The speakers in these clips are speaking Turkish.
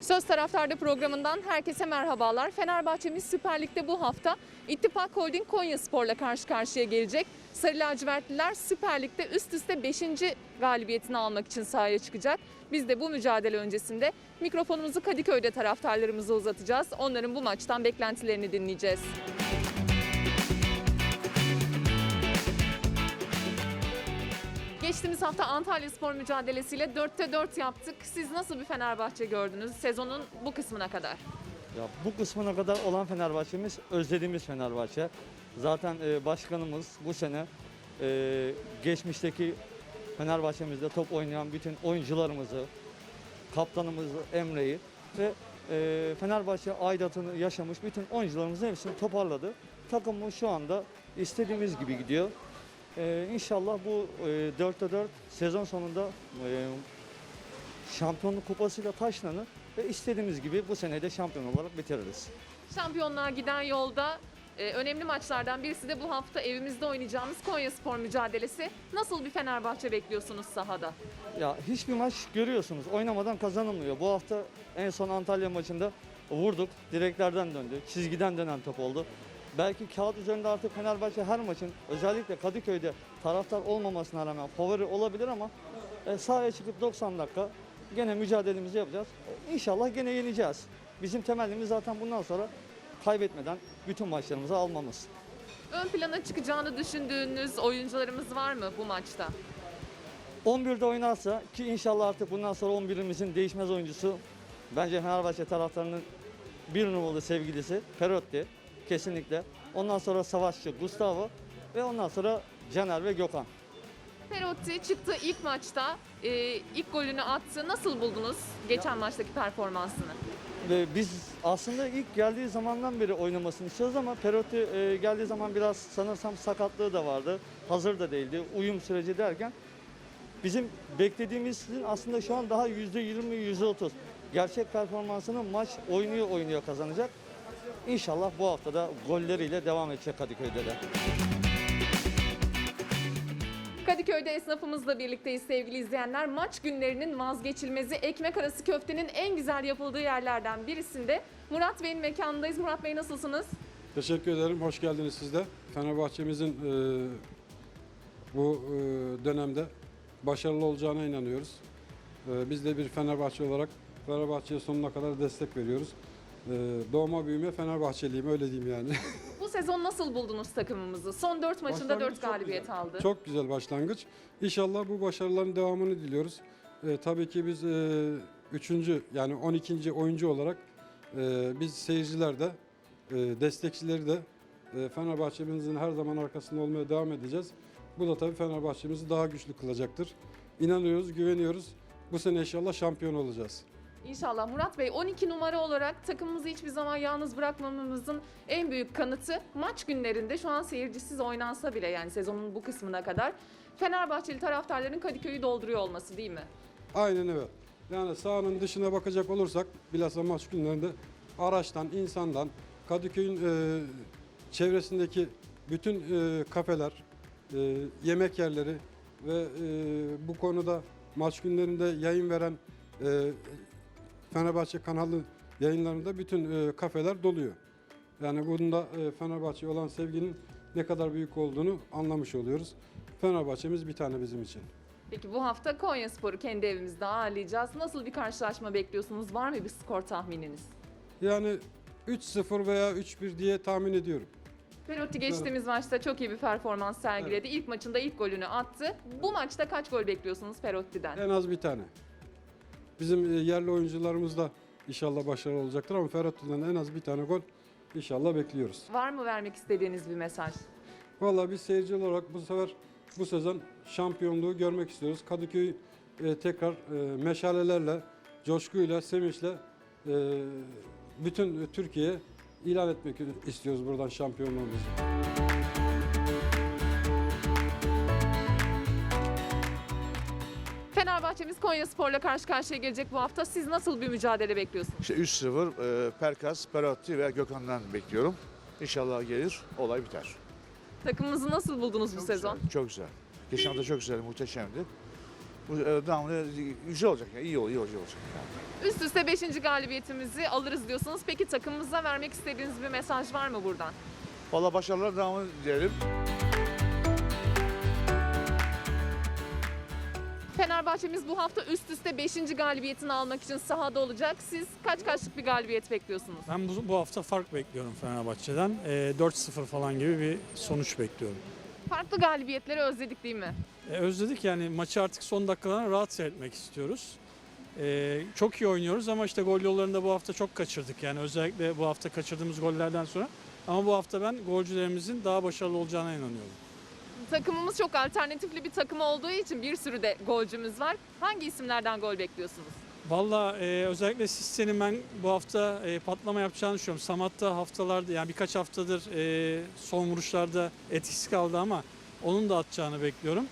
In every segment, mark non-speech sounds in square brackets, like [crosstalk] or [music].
Söz Taraftar'da programından herkese merhabalar. Fenerbahçe'miz Süper Lig'de bu hafta İttifak Holding Konya Spor'la karşı karşıya gelecek. Sarı lacivertliler Süper Lig'de üst üste 5. galibiyetini almak için sahaya çıkacak. Biz de bu mücadele öncesinde mikrofonumuzu Kadıköy'de taraftarlarımıza uzatacağız. Onların bu maçtan beklentilerini dinleyeceğiz. Geçtiğimiz hafta Antalya Spor mücadelesiyle 4'te 4 yaptık. Siz nasıl bir Fenerbahçe gördünüz sezonun bu kısmına kadar? Ya bu kısmına kadar olan Fenerbahçe'miz özlediğimiz Fenerbahçe. Zaten e, başkanımız bu sene e, geçmişteki Fenerbahçe'mizde top oynayan bütün oyuncularımızı, kaptanımızı Emre'yi ve e, Fenerbahçe aidatını yaşamış bütün oyuncularımızın hepsini toparladı. Takımımız şu anda istediğimiz gibi gidiyor. E, inşallah bu e, 4'te 4 sezon sonunda e, şampiyonluk kupasıyla taşlanır ve istediğimiz gibi bu sene de şampiyon olarak bitiririz. Şampiyonluğa giden yolda e, önemli maçlardan birisi de bu hafta evimizde oynayacağımız Konya Spor mücadelesi. Nasıl bir Fenerbahçe bekliyorsunuz sahada? Ya hiçbir maç görüyorsunuz oynamadan kazanılmıyor. Bu hafta en son Antalya maçında vurduk, direklerden döndü, çizgiden dönen top oldu. Belki kağıt üzerinde artık Fenerbahçe her maçın özellikle Kadıköy'de taraftar olmamasına rağmen favori olabilir ama e, sahaya çıkıp 90 dakika gene mücadelemizi yapacağız. E, İnşallah gene yeneceğiz. Bizim temellimiz zaten bundan sonra kaybetmeden bütün maçlarımızı almamız. Ön plana çıkacağını düşündüğünüz oyuncularımız var mı bu maçta? 11'de oynarsa ki inşallah artık bundan sonra 11'imizin değişmez oyuncusu bence Fenerbahçe taraftarının bir numaralı sevgilisi Perotti kesinlikle. Ondan sonra Savaşçı Gustavo ve ondan sonra Caner ve Gökhan. Perotti çıktı ilk maçta e, ilk golünü attı. Nasıl buldunuz geçen maçtaki performansını? Ve biz aslında ilk geldiği zamandan beri oynamasını istiyoruz ama Perotti e, geldiği zaman biraz sanırsam sakatlığı da vardı. Hazır da değildi. Uyum süreci derken bizim beklediğimizin aslında şu an daha %20, %30. Gerçek performansını maç oynuyor oynuyor kazanacak. İnşallah bu hafta da golleriyle devam edecek Kadıköy'de de. Kadıköy'de esnafımızla birlikteyiz sevgili izleyenler. Maç günlerinin vazgeçilmezi ekmek arası köftenin en güzel yapıldığı yerlerden birisinde Murat Bey'in mekanındayız. Murat Bey nasılsınız? Teşekkür ederim. Hoş geldiniz siz de. Fenerbahçe'mizin e, bu e, dönemde başarılı olacağına inanıyoruz. E, biz de bir Fenerbahçe olarak Fenerbahçe'ye sonuna kadar destek veriyoruz. E, doğma büyüme Fenerbahçeliyim öyle diyeyim yani. [laughs] Bu sezon nasıl buldunuz takımımızı? Son 4 maçında Başlangıç 4 çok galibiyet güzel. aldı. Çok güzel başlangıç. İnşallah bu başarıların devamını diliyoruz. E, tabii ki biz e, üçüncü yani 12. oyuncu olarak e, biz seyirciler de e, destekçileri de e, Fenerbahçe'mizin her zaman arkasında olmaya devam edeceğiz. Bu da tabii Fenerbahçe'mizi daha güçlü kılacaktır. İnanıyoruz, güveniyoruz. Bu sene inşallah şampiyon olacağız. İnşallah Murat Bey 12 numara olarak takımımızı hiçbir zaman yalnız bırakmamamızın en büyük kanıtı maç günlerinde şu an seyircisiz oynansa bile yani sezonun bu kısmına kadar Fenerbahçeli taraftarların Kadıköy'ü dolduruyor olması değil mi? Aynen evet. Yani sahanın dışına bakacak olursak bilhassa maç günlerinde araçtan, insandan, Kadıköy'ün e, çevresindeki bütün e, kafeler, e, yemek yerleri ve e, bu konuda maç günlerinde yayın veren e, Fenerbahçe kanalı yayınlarında bütün e, kafeler doluyor. Yani bunda e, Fenerbahçe'ye olan sevginin ne kadar büyük olduğunu anlamış oluyoruz. Fenerbahçe'miz bir tane bizim için. Peki bu hafta Konya Spor'u kendi evimizde ağırlayacağız. Nasıl bir karşılaşma bekliyorsunuz? Var mı bir skor tahmininiz? Yani 3-0 veya 3-1 diye tahmin ediyorum. Perotti geçtiğimiz maçta çok iyi bir performans sergiledi. İlk maçında ilk golünü attı. Bu maçta kaç gol bekliyorsunuz Perotti'den? En az bir tane. Bizim e, yerli oyuncularımız da inşallah başarılı olacaktır ama Ferhat'tan en az bir tane gol inşallah bekliyoruz. Var mı vermek istediğiniz bir mesaj? Vallahi biz seyirci olarak bu sefer bu sezon şampiyonluğu görmek istiyoruz. Kadıköy e, tekrar e, meşalelerle, coşkuyla, sevinçle e, bütün Türkiye'ye ilan etmek istiyoruz buradan şampiyonluğumuzu. Fenerbahçe'miz Konya Spor'la karşı karşıya gelecek bu hafta. Siz nasıl bir mücadele bekliyorsunuz? İşte 3-0 e, Perkas, Perotti ve Gökhan'dan bekliyorum. İnşallah gelir, olay biter. Takımımızı nasıl buldunuz bu sezon? Güzel, çok güzel. Geçen hafta çok güzel, muhteşemdi. Bu e, devamlı güzel olacak. Yani. iyi, ol- iyi olacak. Yani. Üst üste 5. galibiyetimizi alırız diyorsunuz. Peki takımımıza vermek istediğiniz bir mesaj var mı buradan? Valla başarılar devamı diyelim. Fenerbahçe'miz bu hafta üst üste 5. galibiyetini almak için sahada olacak. Siz kaç kaçlık bir galibiyet bekliyorsunuz? Ben bu, bu hafta fark bekliyorum Fenerbahçe'den. Ee, 4-0 falan gibi bir sonuç bekliyorum. Farklı galibiyetleri özledik değil mi? Ee, özledik yani maçı artık son dakikalarına rahat seyretmek istiyoruz. Ee, çok iyi oynuyoruz ama işte gol yollarında bu hafta çok kaçırdık. Yani özellikle bu hafta kaçırdığımız gollerden sonra. Ama bu hafta ben golcülerimizin daha başarılı olacağına inanıyorum. Takımımız çok alternatifli bir takım olduğu için bir sürü de golcümüz var. Hangi isimlerden gol bekliyorsunuz? Valla e, özellikle Sisse'nin ben bu hafta e, patlama yapacağını düşünüyorum. Samat da haftalarda yani birkaç haftadır e, son vuruşlarda etkisiz kaldı ama onun da atacağını bekliyorum.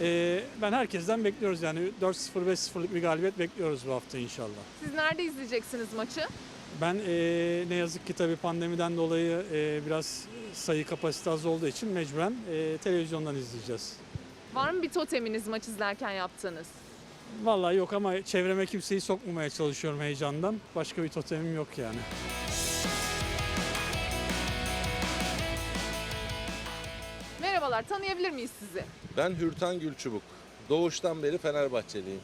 E, ben herkesten bekliyoruz yani 4-0 5-0'lık bir galibiyet bekliyoruz bu hafta inşallah. Siz nerede izleyeceksiniz maçı? Ben e, ne yazık ki tabii pandemiden dolayı e, biraz sayı kapasite az olduğu için mecburen e, televizyondan izleyeceğiz. Var mı bir toteminiz maç izlerken yaptığınız? Vallahi yok ama çevreme kimseyi sokmamaya çalışıyorum heyecandan. Başka bir totemim yok yani. Merhabalar, tanıyabilir miyiz sizi? Ben Hürtan Gülçubuk. Doğuştan beri Fenerbahçeliyim.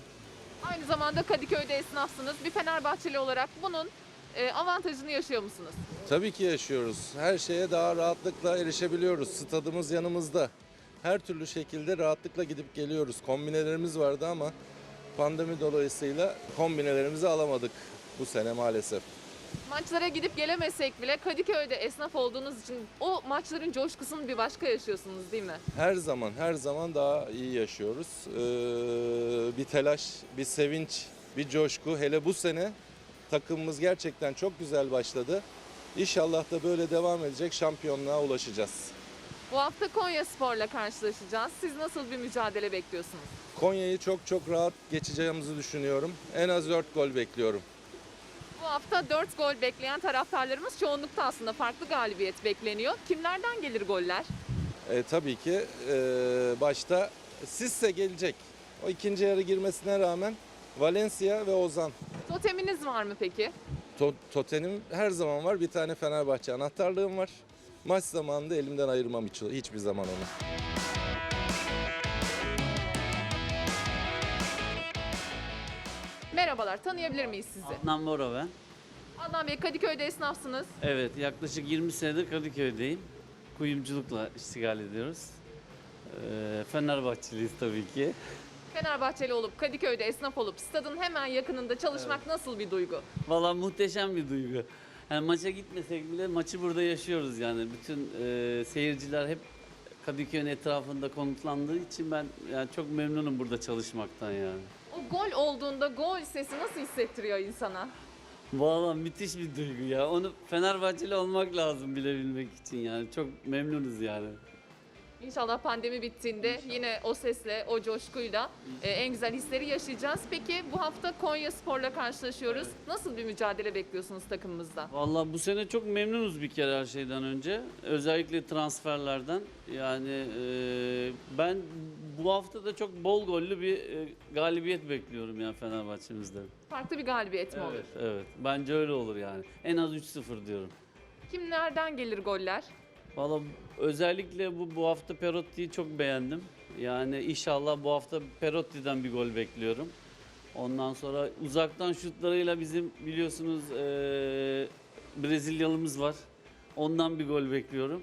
Aynı zamanda Kadıköy'de esnafsınız. Bir Fenerbahçeli olarak bunun e, avantajını yaşıyor musunuz? Tabii ki yaşıyoruz. Her şeye daha rahatlıkla erişebiliyoruz. Stadımız yanımızda. Her türlü şekilde rahatlıkla gidip geliyoruz. Kombinelerimiz vardı ama pandemi dolayısıyla kombinelerimizi alamadık bu sene maalesef. Maçlara gidip gelemesek bile Kadıköy'de esnaf olduğunuz için o maçların coşkusunu bir başka yaşıyorsunuz değil mi? Her zaman her zaman daha iyi yaşıyoruz. Ee, bir telaş, bir sevinç, bir coşku. Hele bu sene takımımız gerçekten çok güzel başladı. İnşallah da böyle devam edecek şampiyonluğa ulaşacağız. Bu hafta Konya Spor'la karşılaşacağız. Siz nasıl bir mücadele bekliyorsunuz? Konya'yı çok çok rahat geçeceğimizi düşünüyorum. En az 4 gol bekliyorum. Bu hafta 4 gol bekleyen taraftarlarımız çoğunlukta aslında farklı galibiyet bekleniyor. Kimlerden gelir goller? E, tabii ki e, başta Sisse gelecek. O ikinci yarı girmesine rağmen Valencia ve Ozan. Toteminiz var mı peki? To- totenim her zaman var. Bir tane Fenerbahçe anahtarlığım var. Maç zamanında elimden ayırmam hiç, hiçbir zaman onu. Merhabalar, tanıyabilir miyiz sizi? Adnan Bora ben. Adnan Bey, Kadıköy'de esnafsınız. Evet yaklaşık 20 senedir Kadıköy'deyim. Kuyumculukla iştigal ediyoruz. Ee, Fenerbahçeliyiz tabii ki. Fenerbahçeli olup, Kadıköy'de esnaf olup, stadın hemen yakınında çalışmak nasıl bir duygu? Valla muhteşem bir duygu. Yani maça gitmesek bile maçı burada yaşıyoruz yani. Bütün e, seyirciler hep Kadıköy'ün etrafında konutlandığı için ben yani çok memnunum burada çalışmaktan yani. O gol olduğunda gol sesi nasıl hissettiriyor insana? Valla müthiş bir duygu ya. Onu Fenerbahçeli olmak lazım bilebilmek için yani. Çok memnunuz yani. İnşallah pandemi bittiğinde yine o sesle, o coşkuyla e, en güzel hisleri yaşayacağız. Peki bu hafta Konya Spor'la karşılaşıyoruz. Nasıl bir mücadele bekliyorsunuz takımımızda? Vallahi bu sene çok memnunuz bir kere her şeyden önce. Özellikle transferlerden. Yani e, ben bu hafta da çok bol gollü bir e, galibiyet bekliyorum yani Fenerbahçe'mizden. Farklı bir galibiyet mi olur? Evet, evet. Bence öyle olur yani. En az 3-0 diyorum. Kimlerden gelir goller? Valla özellikle bu bu hafta Perotti'yi çok beğendim. Yani inşallah bu hafta Perotti'den bir gol bekliyorum. Ondan sonra uzaktan şutlarıyla bizim biliyorsunuz eee Brezilyalımız var. Ondan bir gol bekliyorum.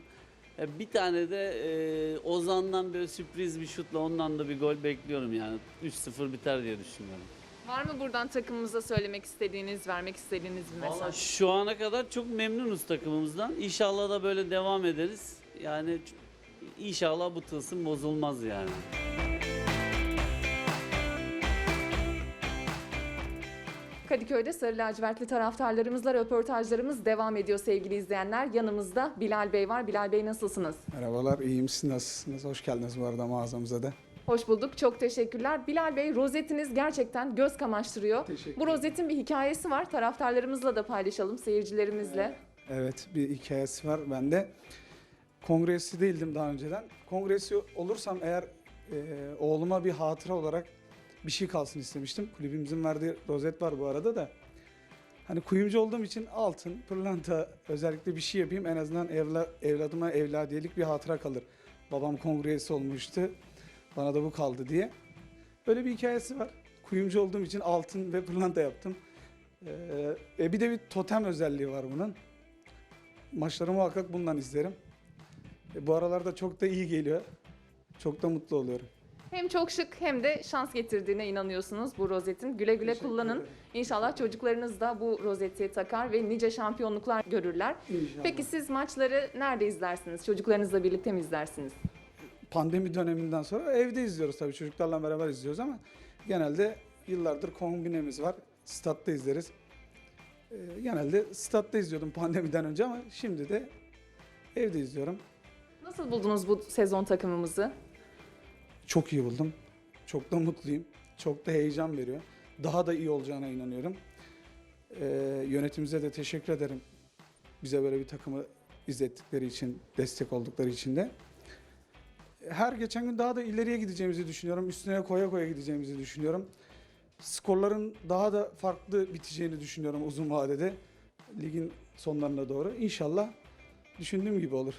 E, Bir tane de eee, Ozan'dan böyle sürpriz bir şutla ondan da bir gol bekliyorum yani. 3-0 biter diye düşünüyorum. Var mı buradan takımımıza söylemek istediğiniz, vermek istediğiniz bir mesaj? Vallahi şu ana kadar çok memnunuz takımımızdan. İnşallah da böyle devam ederiz. Yani inşallah bu tılsım bozulmaz yani. Kadıköy'de sarı lacivertli taraftarlarımızla röportajlarımız devam ediyor sevgili izleyenler. Yanımızda Bilal Bey var. Bilal Bey nasılsınız? Merhabalar, iyiyim. Siz nasılsınız? Hoş geldiniz bu arada mağazamıza da. Hoş bulduk. Çok teşekkürler. Bilal Bey rozetiniz gerçekten göz kamaştırıyor. Teşekkür Bu rozetin bir hikayesi var. Taraftarlarımızla da paylaşalım, seyircilerimizle. Evet, bir hikayesi var bende. Kongresi değildim daha önceden. Kongresi olursam eğer e, oğluma bir hatıra olarak bir şey kalsın istemiştim. Kulübümüzün verdiği rozet var bu arada da. Hani kuyumcu olduğum için altın, pırlanta özellikle bir şey yapayım en azından evla, evladıma evladiyelik bir hatıra kalır. Babam kongre üyesi olmuştu. Bana da bu kaldı diye. Böyle bir hikayesi var. Kuyumcu olduğum için altın ve pırlanta yaptım. Ee, e bir de bir totem özelliği var bunun. Maçları muhakkak bundan izlerim. E, bu aralarda çok da iyi geliyor. Çok da mutlu oluyorum. Hem çok şık hem de şans getirdiğine inanıyorsunuz bu rozetin. Güle güle Teşekkür kullanın. ederim. İnşallah çocuklarınız da bu rozeti takar ve nice şampiyonluklar görürler. İnşallah. Peki siz maçları nerede izlersiniz? Çocuklarınızla birlikte mi izlersiniz? pandemi döneminden sonra evde izliyoruz tabii çocuklarla beraber izliyoruz ama genelde yıllardır kombinemiz var. Statta izleriz. Ee, genelde statta izliyordum [laughs] pandemiden önce ama şimdi de evde izliyorum. Nasıl buldunuz bu sezon takımımızı? Çok iyi buldum. Çok da mutluyum. Çok da heyecan veriyor. Daha da iyi olacağına inanıyorum. Ee, yönetimimize de teşekkür ederim. Bize böyle bir takımı izlettikleri için, destek oldukları için de. Her geçen gün daha da ileriye gideceğimizi düşünüyorum. Üstüne koya koya gideceğimizi düşünüyorum. Skorların daha da farklı biteceğini düşünüyorum uzun vadede. Ligin sonlarına doğru. İnşallah düşündüğüm gibi olur.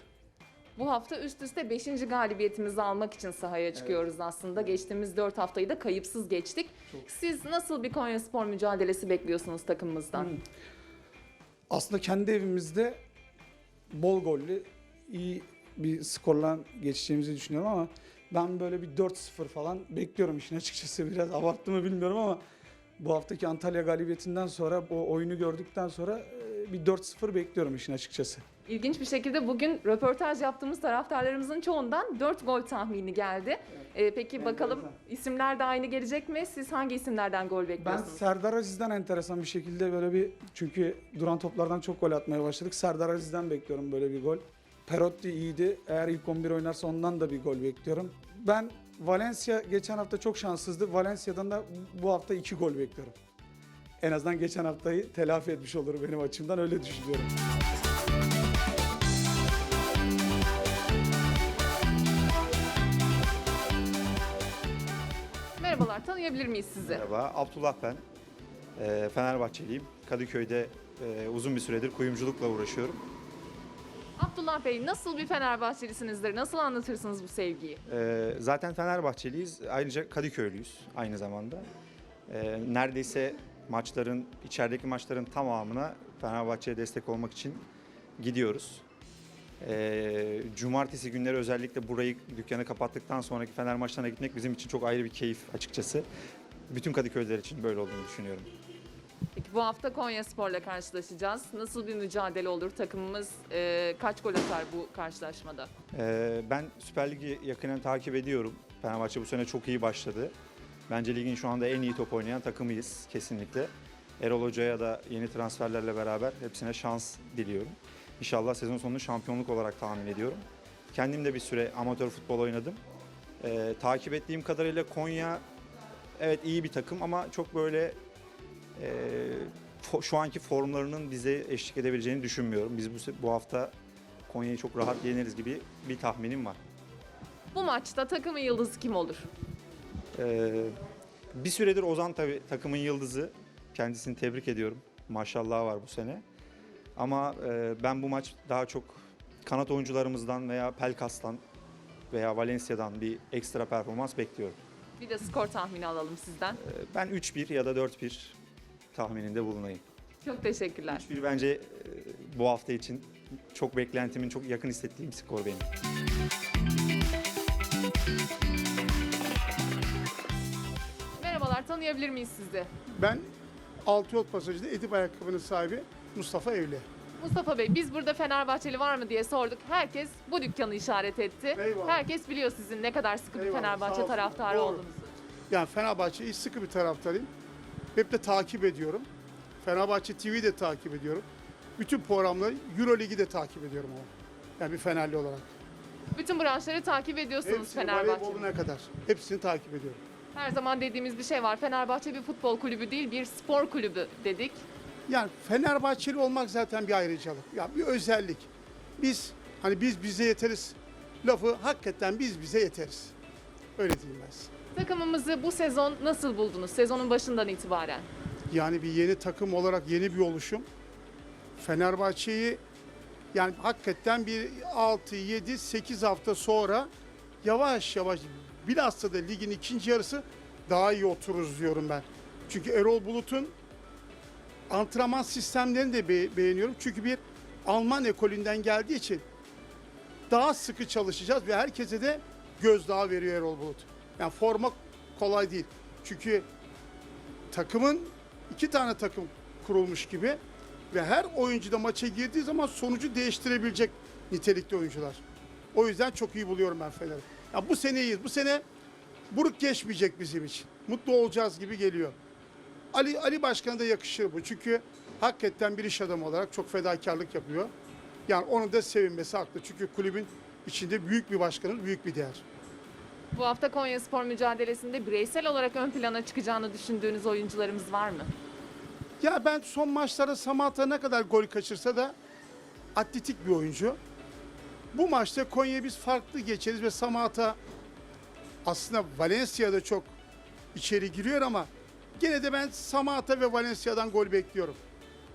Bu hafta üst üste 5. galibiyetimizi almak için sahaya çıkıyoruz aslında. Geçtiğimiz 4 haftayı da kayıpsız geçtik. Siz nasıl bir Konya Spor mücadelesi bekliyorsunuz takımımızdan? Hmm. aslında kendi evimizde bol gollü iyi bir skorla geçeceğimizi düşünüyorum ama ben böyle bir 4-0 falan bekliyorum işin açıkçası. [laughs] Biraz abarttı mı bilmiyorum ama bu haftaki Antalya galibiyetinden sonra bu oyunu gördükten sonra e, bir 4-0 bekliyorum işin açıkçası. İlginç bir şekilde bugün röportaj yaptığımız taraftarlarımızın çoğundan 4 gol tahmini geldi. Ee, peki bakalım isimler de aynı gelecek mi? Siz hangi isimlerden gol Ben bekliyorsunuz? Serdar Aziz'den enteresan bir şekilde böyle bir çünkü duran toplardan çok gol atmaya başladık. Serdar Aziz'den bekliyorum böyle bir gol. Perotti iyiydi. Eğer ilk 11 oynarsa ondan da bir gol bekliyorum. Ben Valencia geçen hafta çok şanssızdı. Valencia'dan da bu hafta 2 gol bekliyorum. En azından geçen haftayı telafi etmiş olur benim açımdan öyle düşünüyorum. Tanıyabilir miyiz sizi? Merhaba, Abdullah ben. Ee, Fenerbahçeliyim. Kadıköy'de e, uzun bir süredir kuyumculukla uğraşıyorum. Abdullah Bey nasıl bir Fenerbahçelisinizdir? Nasıl anlatırsınız bu sevgiyi? Ee, zaten Fenerbahçeliyiz, ayrıca Kadıköylüyüz aynı zamanda. Ee, neredeyse maçların, içerideki maçların tamamına Fenerbahçe'ye destek olmak için gidiyoruz. Ee, cumartesi günleri özellikle burayı dükkanı kapattıktan sonraki Fener maçlarına gitmek bizim için çok ayrı bir keyif açıkçası. Bütün Kadıköylüler için böyle olduğunu düşünüyorum. Peki bu hafta Konya Spor'la karşılaşacağız. Nasıl bir mücadele olur? Takımımız e, kaç gol atar bu karşılaşmada? Ee, ben Süper Lig'i yakından takip ediyorum. Fenerbahçe bu sene çok iyi başladı. Bence ligin şu anda en iyi top oynayan takımıyız kesinlikle. Erol Hoca'ya da yeni transferlerle beraber hepsine şans diliyorum. İnşallah sezon sonunu şampiyonluk olarak tahmin ediyorum. Kendim de bir süre amatör futbol oynadım. Ee, takip ettiğim kadarıyla Konya evet iyi bir takım ama çok böyle e, fo- şu anki formlarının bize eşlik edebileceğini düşünmüyorum. Biz bu, se- bu hafta Konya'yı çok rahat yeneriz gibi bir tahminim var. Bu maçta takımın yıldızı kim olur? Ee, bir süredir Ozan tabii takımın yıldızı. Kendisini tebrik ediyorum. Maşallah var bu sene. Ama e, ben bu maç daha çok kanat oyuncularımızdan veya Pelkas'tan veya Valencia'dan bir ekstra performans bekliyorum. Bir de skor tahmini alalım sizden. Ee, ben 3-1 ya da 4-1 tahmininde bulunayım. Çok teşekkürler. 3-1 bence e, bu hafta için çok beklentimin çok yakın hissettiğim skor benim. Merhabalar, tanıyabilir miyiz sizi? Ben Altıyol Pasajı'da Edip Ayakkabı'nın sahibi Mustafa Evli. Mustafa Bey, biz burada Fenerbahçeli var mı diye sorduk. Herkes bu dükkanı işaret etti. Eyvallah. Herkes biliyor sizin ne kadar sıkı bir Eyvallah, sağ Fenerbahçe olsun. taraftarı Doğru. olduğunuzu. Yani Fenerbahçe'yi sıkı bir taraftarıyım. Hep de takip ediyorum. Fenerbahçe TV'yi de takip ediyorum. Bütün programları Euro Ligi de takip ediyorum ama. Yani bir Fenerli olarak. Bütün branşları takip ediyorsunuz Hepsini Fenerbahçe'nin. voleyboluna kadar. Hepsini takip ediyorum. Her zaman dediğimiz bir şey var. Fenerbahçe bir futbol kulübü değil, bir spor kulübü dedik. Yani Fenerbahçeli olmak zaten bir ayrıcalık. Ya bir özellik. Biz hani biz bize yeteriz lafı hakikaten biz bize yeteriz. Öyle diyeyim ben size. Takımımızı bu sezon nasıl buldunuz? Sezonun başından itibaren. Yani bir yeni takım olarak yeni bir oluşum. Fenerbahçe'yi yani hakikaten bir 6, 7, 8 hafta sonra yavaş yavaş bilhassa da ligin ikinci yarısı daha iyi otururuz diyorum ben. Çünkü Erol Bulut'un antrenman sistemlerini de be- beğeniyorum. Çünkü bir Alman ekolünden geldiği için daha sıkı çalışacağız ve herkese de gözdağı veriyor Erol Bulut. Yani forma kolay değil. Çünkü takımın iki tane takım kurulmuş gibi ve her oyuncu da maça girdiği zaman sonucu değiştirebilecek nitelikte oyuncular. O yüzden çok iyi buluyorum ben Fener'i. Ya bu sene iyiyiz. Bu sene buruk geçmeyecek bizim için. Mutlu olacağız gibi geliyor. Ali Ali Başkan'a da yakışır bu. Çünkü hakikaten bir iş adamı olarak çok fedakarlık yapıyor. Yani onun da sevinmesi haklı. Çünkü kulübün içinde büyük bir başkanın büyük bir değer. Bu hafta Konya Spor mücadelesinde bireysel olarak ön plana çıkacağını düşündüğünüz oyuncularımız var mı? Ya ben son maçlarda Samata ne kadar gol kaçırsa da atletik bir oyuncu. Bu maçta Konya'yı biz farklı geçeriz ve Samata aslında Valencia'da çok içeri giriyor ama gene de ben Samata ve Valencia'dan gol bekliyorum.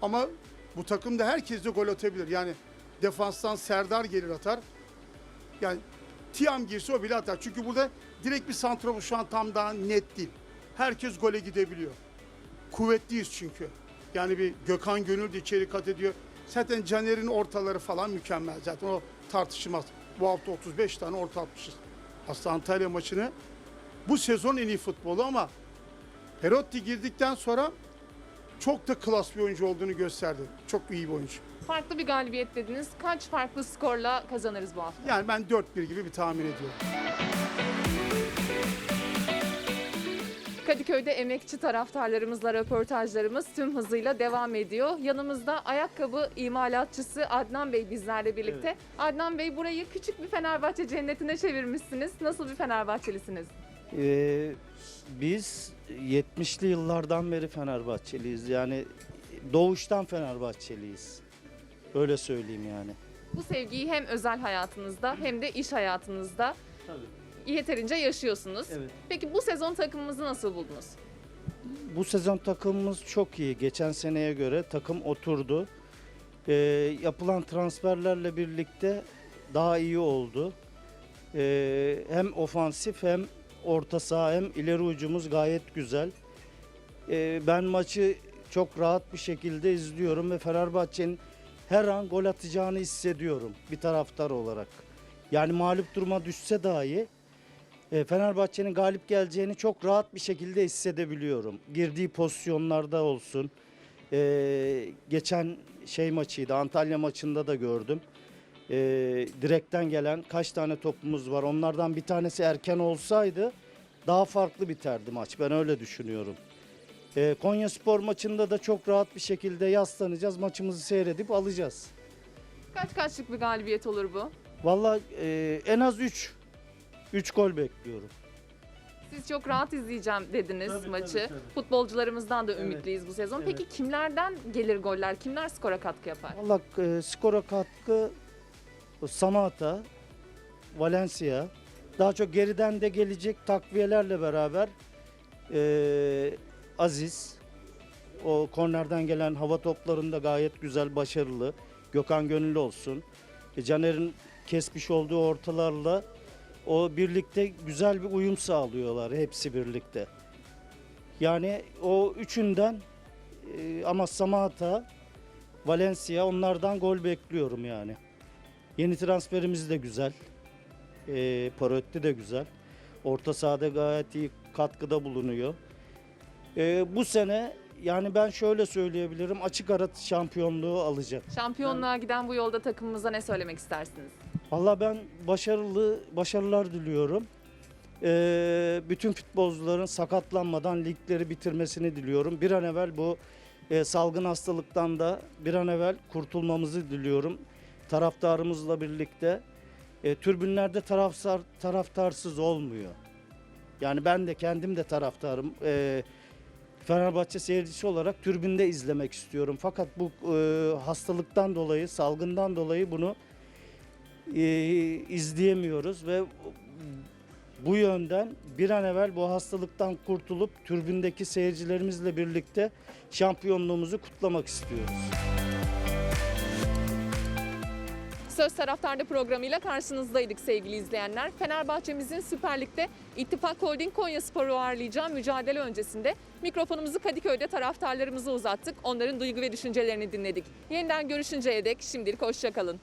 Ama bu takımda herkes de gol atabilir. Yani defanstan Serdar gelir atar. Yani Tiam girse o bile atar. Çünkü burada direkt bir santrafor şu an tam daha net değil. Herkes gole gidebiliyor kuvvetliyiz çünkü. Yani bir Gökhan Gönül de içeri kat ediyor. Zaten Caner'in ortaları falan mükemmel zaten o tartışılmaz. Bu hafta 35 tane orta atmışız. Aslında Antalya maçını bu sezon en iyi futbolu ama Perotti girdikten sonra çok da klas bir oyuncu olduğunu gösterdi. Çok iyi bir oyuncu. Farklı bir galibiyet dediniz. Kaç farklı skorla kazanırız bu hafta? Yani ben 4-1 gibi bir tahmin ediyorum. Kadıköy'de emekçi taraftarlarımızla röportajlarımız tüm hızıyla devam ediyor. Yanımızda ayakkabı imalatçısı Adnan Bey bizlerle birlikte. Adnan Bey burayı küçük bir Fenerbahçe cennetine çevirmişsiniz. Nasıl bir Fenerbahçelisiniz? Ee, biz 70'li yıllardan beri Fenerbahçeliyiz. Yani doğuştan Fenerbahçeliyiz. Öyle söyleyeyim yani. Bu sevgiyi hem özel hayatınızda hem de iş hayatınızda yeterince yaşıyorsunuz. Evet. Peki bu sezon takımımızı nasıl buldunuz? Bu sezon takımımız çok iyi. Geçen seneye göre takım oturdu. Ee, yapılan transferlerle birlikte daha iyi oldu. Ee, hem ofansif hem orta saha hem ileri ucumuz gayet güzel. Ee, ben maçı çok rahat bir şekilde izliyorum ve Fenerbahçe'nin her an gol atacağını hissediyorum bir taraftar olarak. Yani mağlup duruma düşse dahi e, Fenerbahçe'nin galip geleceğini çok rahat bir şekilde hissedebiliyorum. Girdiği pozisyonlarda olsun. E, geçen şey maçıydı Antalya maçında da gördüm. E, direkten gelen kaç tane topumuz var. Onlardan bir tanesi erken olsaydı daha farklı biterdi maç. Ben öyle düşünüyorum. E, Konya Spor maçında da çok rahat bir şekilde yaslanacağız. Maçımızı seyredip alacağız. Kaç kaçlık bir galibiyet olur bu? Vallahi e, en az 3 3 gol bekliyorum. Siz çok rahat izleyeceğim dediniz Tabii, maçı. tabii, tabii. Futbolcularımızdan da Evet. ümitliyiz bu sezon. Evet. Peki kimlerden gelir goller? Kimler skora katkı yapar? Valla e, skora katkı Samata, Valencia. Daha çok geriden de gelecek takviyelerle beraber e, Aziz. O kornerden gelen hava toplarında gayet güzel, başarılı. Gökhan Gönüllü olsun. E, Caner'in kesmiş olduğu ortalarla o birlikte güzel bir uyum sağlıyorlar hepsi birlikte. Yani o üçünden e, ama Samata, Valencia onlardan gol bekliyorum yani. Yeni transferimiz de güzel. E, Parotti de güzel. Orta sahada gayet iyi katkıda bulunuyor. E, bu sene yani ben şöyle söyleyebilirim açık ara şampiyonluğu alacak. Şampiyonluğa giden bu yolda takımımıza ne söylemek istersiniz? Valla ben başarılı başarılar diliyorum. Ee, bütün futbolcuların sakatlanmadan ligleri bitirmesini diliyorum. Bir an evvel bu e, salgın hastalıktan da bir an evvel kurtulmamızı diliyorum. Taraftarımızla birlikte. E, tribünlerde taraftar, taraftarsız olmuyor. Yani ben de kendim de taraftarım. E, Fenerbahçe seyircisi olarak tribünde izlemek istiyorum. Fakat bu e, hastalıktan dolayı, salgından dolayı bunu e, izleyemiyoruz ve bu yönden bir an evvel bu hastalıktan kurtulup türbündeki seyircilerimizle birlikte şampiyonluğumuzu kutlamak istiyoruz. Söz Taraftar'da programıyla karşınızdaydık sevgili izleyenler. Fenerbahçe'mizin Süper Lig'de İttifak Holding Konya Spor'u ağırlayacağı mücadele öncesinde mikrofonumuzu Kadıköy'de taraftarlarımıza uzattık. Onların duygu ve düşüncelerini dinledik. Yeniden görüşünceye dek şimdilik hoşçakalın.